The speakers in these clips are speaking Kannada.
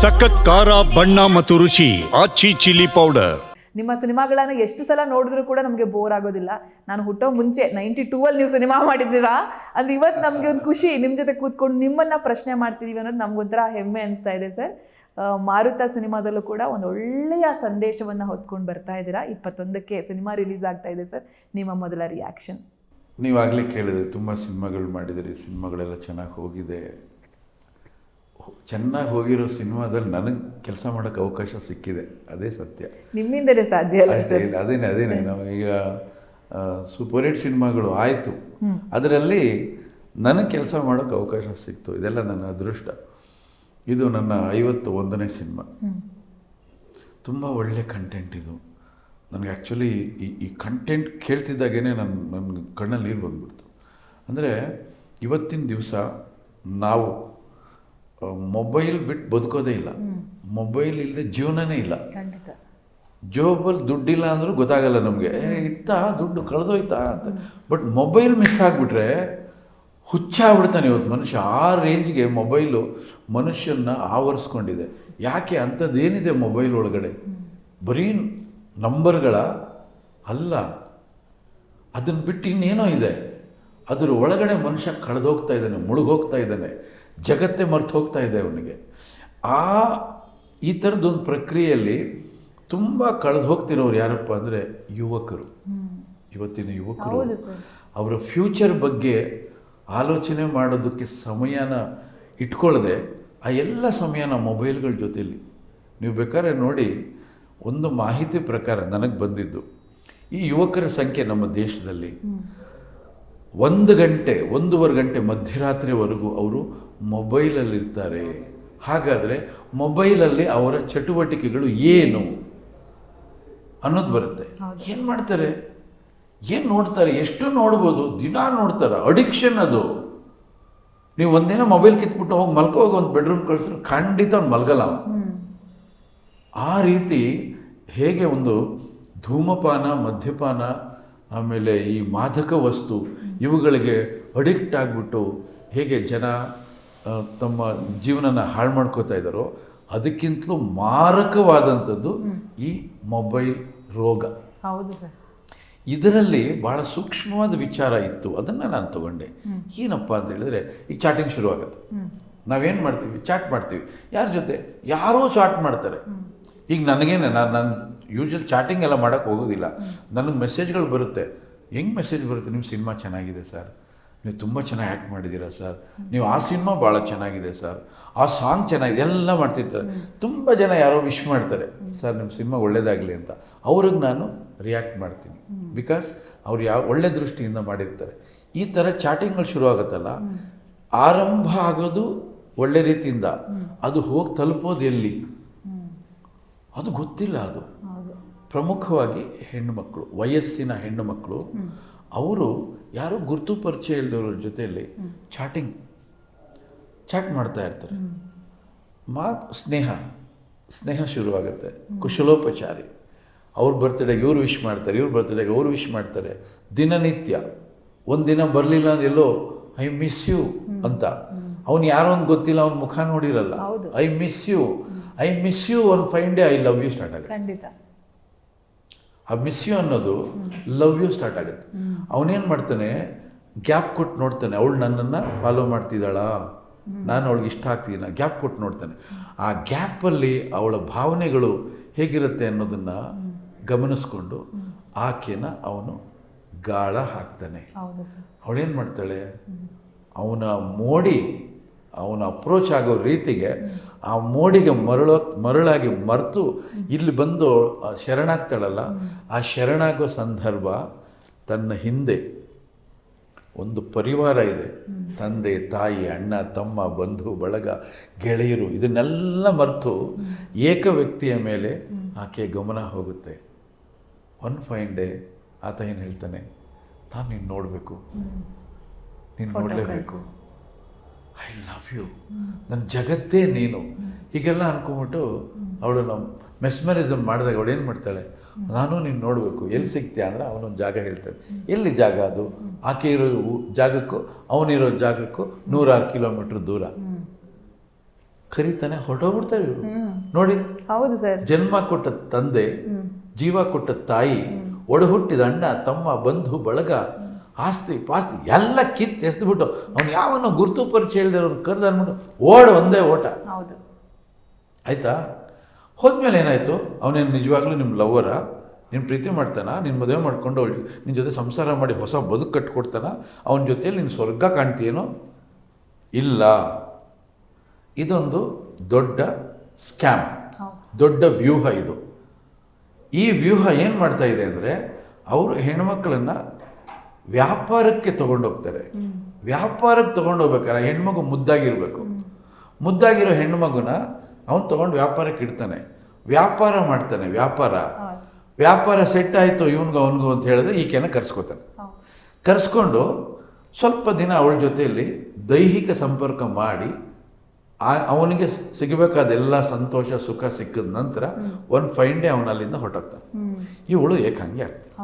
ಸಖತ್ ಖಾರ ಬಣ್ಣ ಮತ್ತು ರುಚಿ ಆಚಿ ಚಿಲ್ಲಿ ಪೌಡರ್. ನಿಮ್ಮ ಸಿನಿಮಾಗಳನ್ನು ಎಷ್ಟು ಸಲ ನೋಡಿದ್ರು ಕೂಡ ನಮಗೆ ಬೋರ್ ಆಗೋದಿಲ್ಲ. ನಾನು ಹುಟ್ಟೋ ಮುಂಚೆ ನೈಂಟಿ ಟೂ ಅಲ್ಲಿ ನೀವು ಸಿನಿಮಾ ಮಾಡಿದ್ದೀರಾ? ಅಂದ್ರೆ ಇವತ್ತು ನಮಗೆ ಒಂದು ಖುಷಿ ನಿಮ್ಮ ಜೊತೆ ಕೂತ್ಕೊಂಡು ನಿಮ್ಮನ್ನ ಪ್ರಶ್ನೆ ಮಾಡ್ತಿದೀವಿ ಅನ್ನೋದು ನಮಗೊಂಥರ ಹೆಮ್ಮೆ ಅನಿಸ್ತಾ ಇದೆ ಸರ್. ಮಾರುತ ಸಿನಿಮಾದಲ್ಲೂ ಕೂಡ ಒಂದು ಒಳ್ಳೆಯ ಸಂದೇಶವನ್ನು ಹೊತ್ಕೊಂಡು ಬರ್ತಾ ಇದ್ದೀರಾ? ಇಪ್ಪತ್ತೊಂದಕ್ಕೆ ಸಿನಿಮಾ ರಿಲೀಸ್ ಆಗ್ತಾ ಇದೆ ಸರ್. ನಿಮ್ಮ ಮೊದಲ ರಿಯಾಕ್ಷನ್ ನೀವಾಗಲೇ ಕೇಳಿದ್ರೆ ತುಂಬ ಸಿನಿಮಾಗಳು ಮಾಡಿದಿರಿ ಸಿನಿಮಾಗಳೆಲ್ಲ ಚೆನ್ನಾಗಿ ಹೋಗಿದೆ. ಚೆನ್ನಾಗಿ ಹೋಗಿರೋ ಸಿನಿಮಾದಲ್ಲಿ ನನಗೆ ಕೆಲಸ ಮಾಡೋಕ್ಕೆ ಅವಕಾಶ ಸಿಕ್ಕಿದೆ. ಅದೇ ಸತ್ಯ. ನಿಮ್ಮಿಂದಲೇ ಸಾಧ್ಯ ಅಲ್ಲ ಸರ್? ಅದೇ- ಅದೇನೆ. ಅದೇನೆ ನಾವು ಈಗ ಸೂಪರ್ ಹಿಟ್ ಸಿನಿಮಾಗಳು ಆಯಿತು. ಅದರಲ್ಲಿ ನನಗೆ ಕೆಲಸ ಮಾಡೋಕ್ಕೆ ಅವಕಾಶ ಸಿಕ್ತು. ಇದೆಲ್ಲ ನನ್ನ ಅದೃಷ್ಟ. ಇದು ನನ್ನ ಐವತ್ತು ಒಂದನೇ ಸಿನಿಮಾ. ತುಂಬ ಒಳ್ಳೆ ಕಂಟೆಂಟ್ ಇದು. ನನಗೆ ಆ್ಯಕ್ಚುಲಿ ಈ ಈ ಕಂಟೆಂಟ್ ಕೇಳ್ತಿದ್ದಾಗೇ ನನ್ನ ನನ್ನ ಕಣ್ಣಲ್ಲಿ ನೀರು ಬಂದ್ಬಿಡ್ತು. ಅಂದರೆ ಇವತ್ತಿನ ದಿವಸ ನಾವು ಮೊಬೈಲ್ ಬಿಟ್ಟು ಬದುಕೋದೇ ಇಲ್ಲ. ಮೊಬೈಲ್ ಇಲ್ಲದೆ ಜೀವನನೇ ಇಲ್ಲ. ಖಂಡಿತ. ಜೋಬಲ್ಲಿ ದುಡ್ಡಿಲ್ಲ ಅಂದರೂ ಗೊತ್ತಾಗಲ್ಲ ನಮಗೆ. ಏ ಇತ್ತಾ ದುಡ್ಡು ಕಳೆದೋಯ್ತಾ ಅಂತ. ಬಟ್ ಮೊಬೈಲ್ ಮಿಸ್ ಆಗಿಬಿಟ್ರೆ ಹುಚ್ಚಾಗ್ಬಿಡ್ತಾನೆ ಇವತ್ತು ಮನುಷ್ಯ. ಆ ರೇಂಜ್ಗೆ ಮೊಬೈಲು ಮನುಷ್ಯನ ಆವರಿಸ್ಕೊಂಡಿದೆ. ಯಾಕೆ? ಅಂಥದ್ದೇನಿದೆ ಮೊಬೈಲ್ ಒಳಗಡೆ? ಬರೀ ನಂಬರ್ಗಳ ಅಲ್ಲ. ಅದನ್ನು ಬಿಟ್ಟು ಇನ್ನೇನೋ ಇದೆ. ಅದರ ಒಳಗಡೆ ಮನುಷ್ಯ ಕಳೆದೋಗ್ತಾ ಇದ್ದಾನೆ ಮುಳುಗೋಗ್ತಾ ಇದ್ದಾನೆ ಜಗತ್ತೇ ಮರ್ತು ಹೋಗ್ತಾ ಇದೆ ಅವನಿಗೆ. ಆ ಈ ಥರದ್ದೊಂದು ಪ್ರಕ್ರಿಯೆಯಲ್ಲಿ ತುಂಬ ಕಳೆದು ಹೋಗ್ತಿರೋರು ಯಾರಪ್ಪ ಅಂದರೆ ಯುವಕರು. ಇವತ್ತಿನ ಯುವಕರು. ಅವರ ಫ್ಯೂಚರ್ ಬಗ್ಗೆ ಆಲೋಚನೆ ಮಾಡೋದಕ್ಕೆ ಸಮಯನ ಇಟ್ಕೊಳ್ಳದೆ ಆ ಎಲ್ಲ ಸಮಯನ ಮೊಬೈಲ್ಗಳ ಜೊತೆಯಲ್ಲಿ. ನೀವು ಬೇಕಾದ್ರೆ ನೋಡಿ ಒಂದು ಮಾಹಿತಿ ಪ್ರಕಾರ ನನಗೆ ಬಂದಿದ್ದು. ಈ ಯುವಕರ ಸಂಖ್ಯೆ ನಮ್ಮ ದೇಶದಲ್ಲಿ ಒಂದು ಗಂಟೆ ಒಂದೂವರೆ ಗಂಟೆ ಮಧ್ಯರಾತ್ರಿವರೆಗೂ ಅವರು ಮೊಬೈಲಲ್ಲಿರ್ತಾರೆ. ಹಾಗಾದರೆ ಮೊಬೈಲಲ್ಲಿ ಅವರ ಚಟುವಟಿಕೆಗಳು ಏನು ಅನ್ನೋದು ಬರುತ್ತೆ. ಏನು ಮಾಡ್ತಾರೆ? ಏನು ನೋಡ್ತಾರೆ? ಎಷ್ಟು ನೋಡ್ಬೋದು? ದಿನ ನೋಡ್ತಾರೆ. ಅಡಿಕ್ಷನ್ ಅದು. ನೀವು ಒಂದಿನ ಮೊಬೈಲ್ ಕಿತ್ಬಿಟ್ಟು ಹೋಗಿ ಮಲ್ಕೋ ಹೋಗಿ ಒಂದು ಬೆಡ್ರೂಮ್ ಕಳ್ಸಿದ್ರೆ ಖಂಡಿತ ಅವ್ನು ಮಲ್ಗಲ್ಲ. ಆ ರೀತಿ ಹೇಗೆ ಒಂದು ಧೂಮಪಾನ ಮದ್ಯಪಾನ ಆಮೇಲೆ ಈ ಮಾದಕ ವಸ್ತು ಇವುಗಳಿಗೆ ಅಡಿಕ್ಟ್ ಆಗಿಬಿಟ್ಟು ಹೇಗೆ ಜನ ತಮ್ಮ ಜೀವನನ ಹಾಳು ಮಾಡ್ಕೋತಾ ಇದ್ದಾರೋ ಅದಕ್ಕಿಂತಲೂ ಮಾರಕವಾದಂಥದ್ದು ಈ ಮೊಬೈಲ್ ರೋಗ. ಹೌದು ಸರ್. ಇದರಲ್ಲಿ ಭಾಳ ಸೂಕ್ಷ್ಮವಾದ ವಿಚಾರ ಇತ್ತು ಅದನ್ನು ನಾನು ತಗೊಂಡೆ. ಏನಪ್ಪ ಅಂತ ಹೇಳಿದ್ರೆ ಈಗ ಚಾಟಿಂಗ್ ಶುರುವಾಗುತ್ತೆ. ನಾವೇನು ಮಾಡ್ತೀವಿ? ಚಾಟ್ ಮಾಡ್ತೀವಿ. ಯಾರ ಜೊತೆ? ಯಾರೋ ಚಾಟ್ ಮಾಡ್ತಾರೆ. ಈಗ ನನಗೇನೆ, ನಾನು ನಾನು ಯೂಶ್ವಲ್ ಚಾಟಿಂಗ್ ಎಲ್ಲ ಮಾಡೋಕ್ಕೆ ಹೋಗೋದಿಲ್ಲ. ನನಗೆ ಮೆಸೇಜ್ಗಳು ಬರುತ್ತೆ. ಹೆಂಗೆ ಮೆಸೇಜ್ ಬರುತ್ತೆ? ನಿಮ್ಮ ಸಿನಿಮಾ ಚೆನ್ನಾಗಿದೆ ಸರ್ ನೀವು ತುಂಬ ಚೆನ್ನಾಗಿ ಆ್ಯಕ್ಟ್ ಮಾಡಿದ್ದೀರಾ ಸರ್ ನೀವು ಆ ಸಿನಿಮಾ ಭಾಳ ಚೆನ್ನಾಗಿದೆ ಸರ್ ಆ ಸಾಂಗ್ ಚೆನ್ನಾಗಿದೆ, ಎಲ್ಲ ಮಾಡ್ತಿರ್ತಾರೆ. ತುಂಬ ಜನ ಯಾರೋ ವಿಶ್ ಮಾಡ್ತಾರೆ ಸರ್ ನಿಮ್ಮ ಸಿನಿಮಾ ಒಳ್ಳೇದಾಗಲಿ ಅಂತ. ಅವ್ರಿಗೆ ನಾನು ರಿಯಾಕ್ಟ್ ಮಾಡ್ತೀನಿ. ಬಿಕಾಸ್ ಅವ್ರು ಯಾವ, ಒಳ್ಳೆ ದೃಷ್ಟಿಯಿಂದ ಮಾಡಿರ್ತಾರೆ. ಈ ಥರ ಚಾಟಿಂಗ್ಗಳು ಶುರು ಆಗುತ್ತಲ್ಲ? ಆರಂಭ ಆಗೋದು ಒಳ್ಳೆ ರೀತಿಯಿಂದ. ಅದು ಹೋಗಿ ತಲುಪೋದು ಎಲ್ಲಿ? ಅದು ಗೊತ್ತಿಲ್ಲ ಅದು. ಪ್ರಮುಖವಾಗಿ ಹೆಣ್ಣು ಮಕ್ಕಳು ವಯಸ್ಸಿನ ಹೆಣ್ಣು ಮಕ್ಕಳು ಅವರು ಯಾರೋ ಗುರುತು ಪರಿಚಯ ಇಲ್ಲದವ್ರ ಜೊತೆಯಲ್ಲಿ ಚಾಟಿಂಗ್ ಚಾಟ್ ಮಾಡ್ತಾ ಇರ್ತಾರೆ. ಮಾತು ಸ್ನೇಹ ಸ್ನೇಹ ಶುರುವಾಗುತ್ತೆ. ಕುಶಲೋಪಚಾರಿ. ಅವ್ರ ಬರ್ತಡೆಗೆ ಇವ್ರು ವಿಶ್ ಮಾಡ್ತಾರೆ ಇವ್ರ ಬರ್ತಡೆಗೆ ಅವ್ರು ವಿಶ್ ಮಾಡ್ತಾರೆ. ದಿನನಿತ್ಯ ಒಂದಿನ ಬರಲಿಲ್ಲ ಅಂದ್ರೆ ಎಲ್ಲೋ ಐ ಮಿಸ್ ಯು ಅಂತ. ಅವ್ನು ಯಾರೋ ಒಂದು ಗೊತ್ತಿಲ್ಲ ಅವ್ನ ಮುಖ ನೋಡಿರಲ್ಲ. I miss you I miss you one fine day I love you start ಆಗುತ್ತೆ. ಖಂಡಿತ. ಆ ಮಿಸ್ ಯು ಅನ್ನೋದು ಲವ್ ಯು ಸ್ಟಾರ್ಟ್ ಆಗುತ್ತೆ. ಅವನೇನು ಮಾಡ್ತಾನೆ ಗ್ಯಾಪ್ ಕೊಟ್ಟು ನೋಡ್ತಾನೆ ಅವಳು ನನ್ನನ್ನು ಫಾಲೋ ಮಾಡ್ತಿದ್ದಾಳ? ನಾನು ಅವಳಿಗೆ ಇಷ್ಟ ಆಗ್ತಿದ್ದೀನ ಗ್ಯಾಪ್ ಕೊಟ್ಟು ನೋಡ್ತಾನೆ. ಆ ಗ್ಯಾಪಲ್ಲಿ ಅವಳ ಭಾವನೆಗಳು ಹೇಗಿರುತ್ತೆ ಅನ್ನೋದನ್ನು ಗಮನಿಸ್ಕೊಂಡು ಆಕೆನ ಅವನು ಗಾಳ ಹಾಕ್ತಾನೆ. ಅವಳೇನು ಮಾಡ್ತಾಳೆ? ಅವನ ಮೋಡಿ ಅವನ ಅಪ್ರೋಚ್ ಆಗೋ ರೀತಿಗೆ ಆ ಮೋಡಿಗೆ ಮರಳೋ ಮರಳಾಗಿ ಮರೆತು ಇಲ್ಲಿ ಬಂದು ಆ ಶರಣಾಗ್ತಾಳಲ್ಲ ಆ ಶರಣಾಗೋ ಸಂದರ್ಭ ತನ್ನ ಹಿಂದೆ ಒಂದು ಪರಿವಾರ ಇದೆ. ತಂದೆ ತಾಯಿ ಅಣ್ಣ ತಮ್ಮ ಬಂಧು ಬಳಗ ಗೆಳೆಯರು ಇದನ್ನೆಲ್ಲ ಮರೆತು ಏಕ ವ್ಯಕ್ತಿಯ ಮೇಲೆ ಆಕೆ ಗಮನ ಹೋಗುತ್ತೆ. ಒನ್ ಫೈನ್ ಡೇ ಆತ ಏನು ಹೇಳ್ತಾನೆ ನಾನು ನೀನು ನೋಡಬೇಕು. ನೀನು ನೋಡಲೇಬೇಕು. ಐ ಲವ್ ಯು ನನ್ನ ಜಗತ್ತೇ ನೀನು. ಹೀಗೆಲ್ಲ ಅನ್ಕೊಂಬಿಟ್ಟು ಅವಳು ನಮ್ಮ ಮೆಸ್ಮರಿಸಮ್ ಮಾಡಿದಾಗ ಅವಳು ಏನು ಮಾಡ್ತಾಳೆ? ನಾನು ನೀನು ನೋಡಬೇಕು. ಎಲ್ಲಿ ಸಿಗ್ತೀಯ ಅಂದರೆ ಅವನೊಂದು ಜಾಗ ಹೇಳ್ತಾನೆ ಎಲ್ಲಿ ಜಾಗ ಅದು? ಆಕೆ ಇರೋ ಜಾಗಕ್ಕೂ ಅವನಿರೋ ಜಾಗಕ್ಕೂ ನೂರಾರು ಕಿಲೋಮೀಟ್ರ್ ದೂರ. ಕರೀತಾನೆ ಹೊರಟೋಗ್ಬಿಡ್ತಾರೆ ಇವರು ನೋಡಿ ಹೌದು ಸರ್. ಜನ್ಮ ಕೊಟ್ಟ ತಂದೆ ಜೀವ ಕೊಟ್ಟ ತಾಯಿ ಒಡಹುಟ್ಟಿದ ಅಣ್ಣ ತಮ್ಮ ಬಂಧು ಬಳಗ ಆಸ್ತಿ ಪಾಸ್ತಿ ಎಲ್ಲ ಕಿತ್ತು ಎಸ್ದುಬಿಟ್ಟು ಅವ್ನು ಯಾವನೋ ಗುರುತು ಪರಿಚಯ ಇಲ್ದಿರೋ ಕರೆದು ಅಂದ್ಬಿಟ್ಟು ಓಡ ಒಂದೇ ಓಟ. ಹೌದು. ಆಯಿತಾ? ಹೋದ್ಮೇಲೆ ಏನಾಯಿತು? ಅವನೇನು ನಿಜವಾಗ್ಲೂ ನಿಮ್ಮ ಲವ್ವರ ನೀನು ಪ್ರೀತಿ ಮಾಡ್ತಾನ? ನಿನ್ನ ಮದುವೆ ಮಾಡ್ಕೊಂಡು ಅವಳು ನಿನ್ನ ಜೊತೆ ಸಂಸಾರ ಮಾಡಿ ಹೊಸ ಬದುಕು ಕಟ್ಕೊಡ್ತಾನ? ಅವನ ಜೊತೆಯಲ್ಲಿ ನೀನು ಸ್ವರ್ಗ ಕಾಣ್ತೀಯೇನೋ? ಇಲ್ಲ. ಇದೊಂದು ದೊಡ್ಡ ಸ್ಕ್ಯಾಮ್. ದೊಡ್ಡ ವ್ಯೂಹ ಇದು. ಈ ವ್ಯೂಹ ಏನು ಮಾಡ್ತಾ ಇದೆ ಅಂದರೆ ಅವರು ಹೆಣ್ಮಕ್ಳನ್ನ ವ್ಯಾಪಾರಕ್ಕೆ ತಗೊಂಡೋಗ್ತಾರೆ. ವ್ಯಾಪಾರಕ್ಕೆ ತಗೊಂಡೋಗ್ಬೇಕಾರೆ ಹೆಣ್ಮಗು ಮುದ್ದಾಗಿರಬೇಕು. ಮುದ್ದಾಗಿರೋ ಹೆಣ್ಮಗುನ ಅವನು ತೊಗೊಂಡು ವ್ಯಾಪಾರಕ್ಕೆ ಇಡ್ತಾನೆ. ವ್ಯಾಪಾರ ಮಾಡ್ತಾನೆ ವ್ಯಾಪಾರ. ವ್ಯಾಪಾರ ಸೆಟ್ ಆಯಿತು ಇವನಿಗೂ ಅವನಿಗೂ ಅಂತ ಹೇಳಿದ್ರೆ ಈಕೆನ ಕರೆಸ್ಕೋತಾನೆ. ಕರೆಸ್ಕೊಂಡು ಸ್ವಲ್ಪ ದಿನ ಅವಳ ಜೊತೆಯಲ್ಲಿ ದೈಹಿಕ ಸಂಪರ್ಕ ಮಾಡಿ ಆ ಅವನಿಗೆ ಸಿಗಬೇಕಾದ ಎಲ್ಲ ಸಂತೋಷ ಸುಖ ಸಿಕ್ಕಿದ ನಂತರ ಒಂದು ಫೈನ್ ಡೇ ಅವನಲ್ಲಿಂದ ಹೊರಟೋಗ್ತಾನೆ. ಇವಳು ಏಕಾಂಗಿ ಆಗ್ತಾನೆ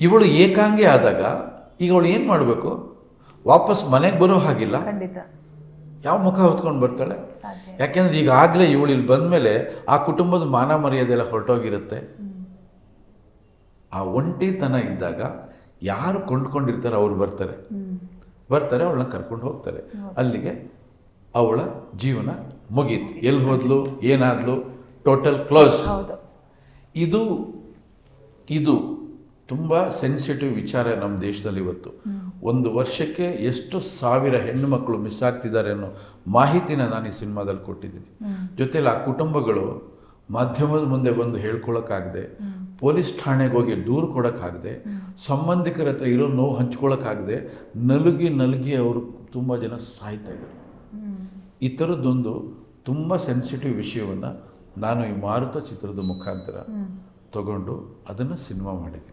ಇವಳು ಏಕಾಂಗಿ ಆದಾಗ ಈಗ ಅವಳು ಏನು ಮಾಡಬೇಕು? ವಾಪಸ್ ಮನೆಗೆ ಬರೋ ಹಾಗಿಲ್ಲ? ಖಂಡಿತ. ಯಾವ ಮುಖ ಹೊತ್ಕೊಂಡು ಬರ್ತಾಳೆ? ಯಾಕೆಂದ್ರೆ ಈಗಾಗಲೇ ಇವಳು ಇಲ್ಲಿ ಬಂದಮೇಲೆ ಆ ಕುಟುಂಬದ ಮಾನ ಮರ್ಯಾದೆ ಎಲ್ಲ ಹೊರಟೋಗಿರುತ್ತೆ. ಆ ಒಂಟಿತನ ಇದ್ದಾಗ ಯಾರು ಕೊಂಡ್ಕೊಂಡಿರ್ತಾರೆ ಅವ್ರು ಬರ್ತಾರೆ. ಬರ್ತಾರೆ ಅವಳನ್ನ ಕರ್ಕೊಂಡು ಹೋಗ್ತಾರೆ. ಅಲ್ಲಿಗೆ ಅವಳ ಜೀವನ ಮುಗೀತು. ಎಲ್ಲಿ ಹೋದ್ಲು ಏನಾದ್ಲು? ಟೋಟಲ್ ಕ್ಲೋಸ್ ಇದು ಇದು ತುಂಬ ಸೆನ್ಸಿಟಿವ್ ವಿಚಾರ ನಮ್ಮ ದೇಶದಲ್ಲಿ ಇವತ್ತು. ಒಂದು ವರ್ಷಕ್ಕೆ ಎಷ್ಟು ಸಾವಿರ ಹೆಣ್ಣು ಮಕ್ಕಳು ಮಿಸ್ ಆಗ್ತಿದ್ದಾರೆ ಅನ್ನೋ ಮಾಹಿತಿನ ನಾನು ಈ ಸಿನಿಮಾದಲ್ಲಿ ಕೊಟ್ಟಿದ್ದೀನಿ. ಜೊತೆಲಿ ಆ ಕುಟುಂಬಗಳು ಮಾಧ್ಯಮದ ಮುಂದೆ ಬಂದು ಹೇಳ್ಕೊಳಕ್ಕಾಗದೆ, ಪೊಲೀಸ್ ಠಾಣೆಗೆ ಹೋಗಿ ದೂರು ಕೊಡೋಕ್ಕಾಗದೆ, ಸಂಬಂಧಿಕರ ಹತ್ರ ಇರೋ ನೋವು ಹಂಚ್ಕೊಳಕ್ಕಾಗದೆ, ನಲುಗಿ ನಲುಗಿ ಅವರು ತುಂಬ ಜನ ಸಾಯ್ತಾ ಇದ್ದರು. ಈ ಥರದ್ದೊಂದು ತುಂಬ ಸೆನ್ಸಿಟಿವ್ ವಿಷಯವನ್ನು ನಾನು ಈ ಮಾರುತ ಚಿತ್ರದ ಮುಖಾಂತರ ತಗೊಂಡು ಅದನ್ನು ಸಿನಿಮಾ ಮಾಡಿದ್ದೀನಿ.